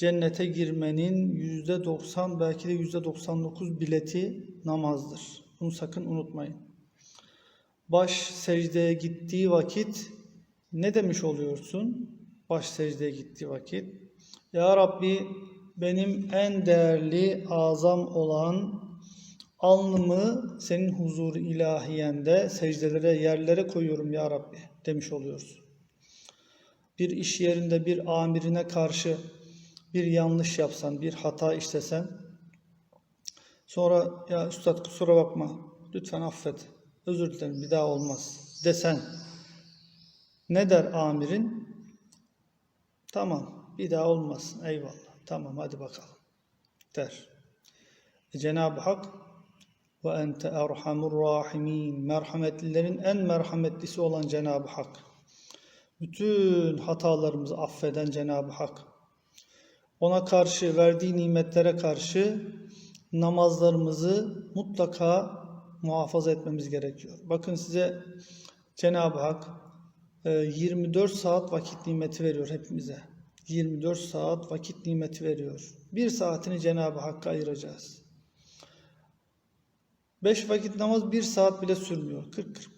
cennete girmenin yüzde 90 belki de yüzde 99 bileti namazdır. Bunu sakın unutmayın. Baş secdeye gittiği vakit ne demiş oluyorsun? Baş secdeye gittiği vakit. Ya Rabbi benim en değerli azam olan alnımı senin huzur ilahiyende secdelere yerlere koyuyorum ya Rabbi demiş oluyoruz. Bir iş yerinde bir amirine karşı bir yanlış yapsan, bir hata işlesen sonra ya üstad kusura bakma lütfen affet özür dilerim bir daha olmaz desen ne der amirin? Tamam bir daha olmaz eyvallah tamam hadi bakalım der. E, Cenab-ı Hak ve ente erhamur rahimin merhametlilerin en merhametlisi olan Cenab-ı Hak. Bütün hatalarımızı affeden Cenab-ı Hak. Ona karşı verdiği nimetlere karşı namazlarımızı mutlaka muhafaza etmemiz gerekiyor. Bakın size Cenab-ı Hak e, 24 saat vakit nimeti veriyor hepimize. 24 saat vakit nimeti veriyor. Bir saatini Cenab-ı Hakk'a ayıracağız. 5 vakit namaz 1 saat bile sürmüyor.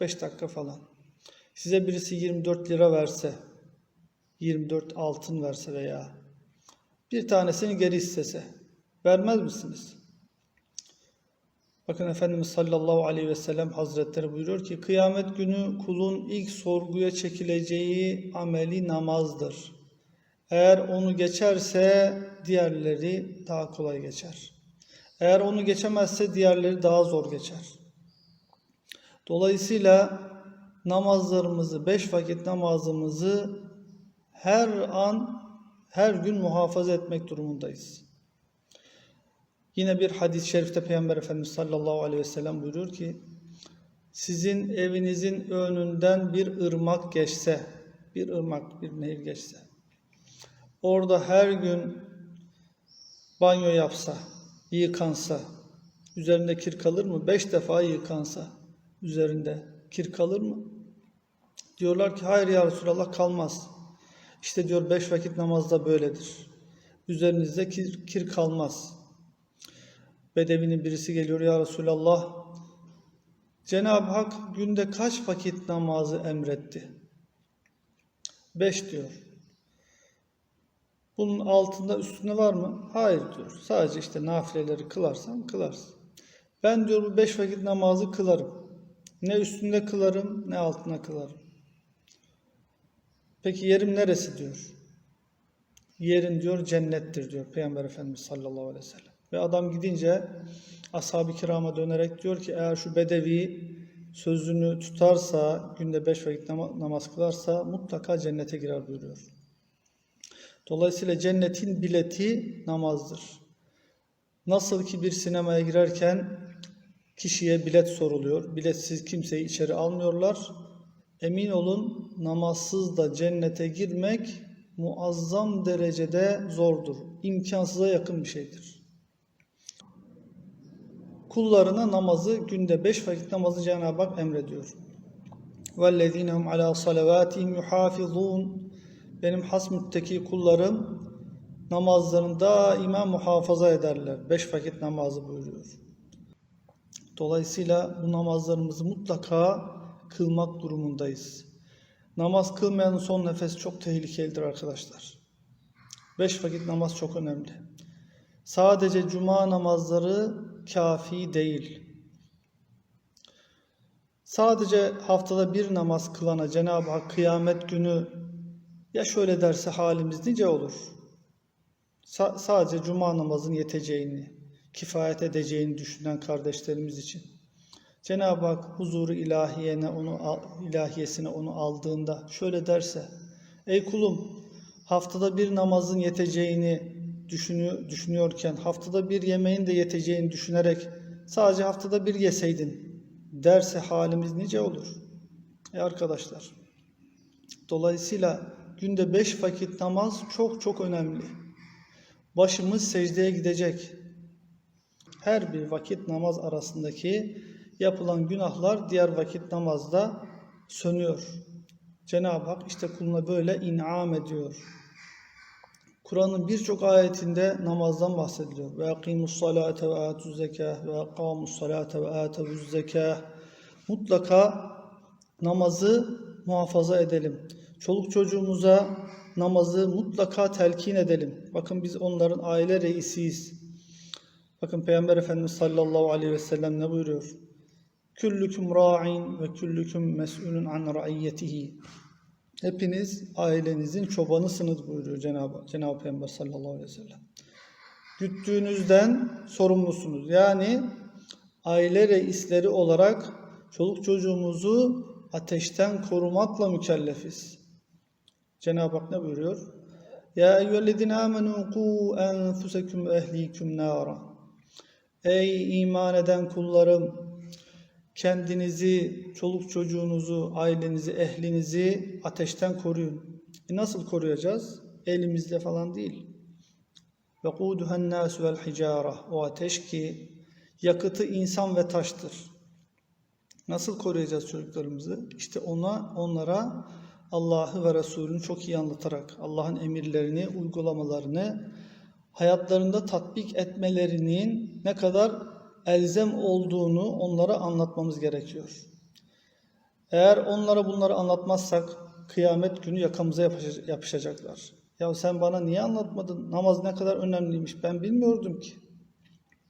40-45 dakika falan. Size birisi 24 lira verse, 24 altın verse veya bir tanesini geri istese vermez misiniz? Bakın Efendimiz sallallahu aleyhi ve sellem hazretleri buyuruyor ki kıyamet günü kulun ilk sorguya çekileceği ameli namazdır. Eğer onu geçerse diğerleri daha kolay geçer. Eğer onu geçemezse diğerleri daha zor geçer. Dolayısıyla namazlarımızı, beş vakit namazımızı her an, her gün muhafaza etmek durumundayız. Yine bir hadis-i şerifte Peygamber Efendimiz sallallahu aleyhi ve sellem buyuruyor ki, sizin evinizin önünden bir ırmak geçse, bir ırmak, bir nehir geçse, orada her gün banyo yapsa, yıkansa, üzerinde kir kalır mı? Beş defa yıkansa, üzerinde kir kalır mı? Diyorlar ki hayır ya Resulallah kalmaz. İşte diyor beş vakit namazda böyledir. Üzerinizde kir, kir kalmaz. Bedevinin birisi geliyor ya Resulallah. Cenab-ı Hak günde kaç vakit namazı emretti? Beş diyor. Bunun altında üstünde var mı? Hayır diyor. Sadece işte nafileleri kılarsan kılarsın. Ben diyor bu beş vakit namazı kılarım. Ne üstünde kılarım ne altına kılarım. Peki yerim neresi diyor. Yerin diyor cennettir diyor Peygamber Efendimiz sallallahu aleyhi ve sellem. Ve adam gidince ashab-ı kirama dönerek diyor ki eğer şu bedevi sözünü tutarsa, günde beş vakit namaz kılarsa mutlaka cennete girer buyuruyor. Dolayısıyla cennetin bileti namazdır. Nasıl ki bir sinemaya girerken kişiye bilet soruluyor. Biletsiz kimseyi içeri almıyorlar. Emin olun namazsız da cennete girmek muazzam derecede zordur. İmkansıza yakın bir şeydir. Kullarına namazı günde beş vakit namazı Cenab-ı Hak emrediyor. وَالَّذ۪ينَ هُمْ عَلَى صَلَوَاتِهِمْ يُحَافِظُونَ Benim has mütteki kullarım namazlarını daima muhafaza ederler. Beş vakit namazı buyuruyor. Dolayısıyla bu namazlarımızı mutlaka kılmak durumundayız. Namaz kılmayanın son nefesi çok tehlikelidir arkadaşlar. Beş vakit namaz çok önemli. Sadece cuma namazları kafi değil. Sadece haftada bir namaz kılana Cenab-ı Hak kıyamet günü ya şöyle derse halimiz nice olur. Sa- sadece cuma namazın yeteceğini, kifayet edeceğini düşünen kardeşlerimiz için. Cenab-ı Hak huzuru ilahiyene onu ilahiyesine onu aldığında şöyle derse: Ey kulum, haftada bir namazın yeteceğini düşünüyor, düşünüyorken haftada bir yemeğin de yeteceğini düşünerek sadece haftada bir yeseydin derse halimiz nice olur. E arkadaşlar. Dolayısıyla günde beş vakit namaz çok çok önemli. Başımız secdeye gidecek. Her bir vakit namaz arasındaki yapılan günahlar diğer vakit namazda sönüyor. Cenab-ı Hak işte kuluna böyle inam ediyor. Kur'an'ın birçok ayetinde namazdan bahsediliyor. Ve akimus salate ve atuz zekah ve akamus salate ve atuz zekah. Mutlaka namazı muhafaza edelim. Çoluk çocuğumuza namazı mutlaka telkin edelim. Bakın biz onların aile reisiyiz. Bakın Peygamber Efendimiz sallallahu aleyhi ve sellem ne buyuruyor? Küllüküm ra'in ve küllüküm mes'ulun an ra'iyyetihi. Hepiniz ailenizin çobanısınız buyuruyor Cenab-ı, Cenab-ı Peygamber sallallahu aleyhi ve sellem. Güttüğünüzden sorumlusunuz. Yani aile reisleri olarak çoluk çocuğumuzu ateşten korumakla mükellefiz. Cenab-ı Hak ne buyuruyor? Ya eyyühellezine amenu ku enfusekum ve ehlikum nara. Ey iman eden kullarım kendinizi, çoluk çocuğunuzu, ailenizi, ehlinizi ateşten koruyun. E nasıl koruyacağız? Elimizle falan değil. Nasu vel hicara. O ateş ki yakıtı insan ve taştır. Nasıl koruyacağız çocuklarımızı? İşte ona, onlara Allah'ı ve Resulünü çok iyi anlatarak, Allah'ın emirlerini, uygulamalarını hayatlarında tatbik etmelerinin ne kadar elzem olduğunu onlara anlatmamız gerekiyor. Eğer onlara bunları anlatmazsak kıyamet günü yakamıza yapışacaklar. Ya sen bana niye anlatmadın? Namaz ne kadar önemliymiş ben bilmiyordum ki.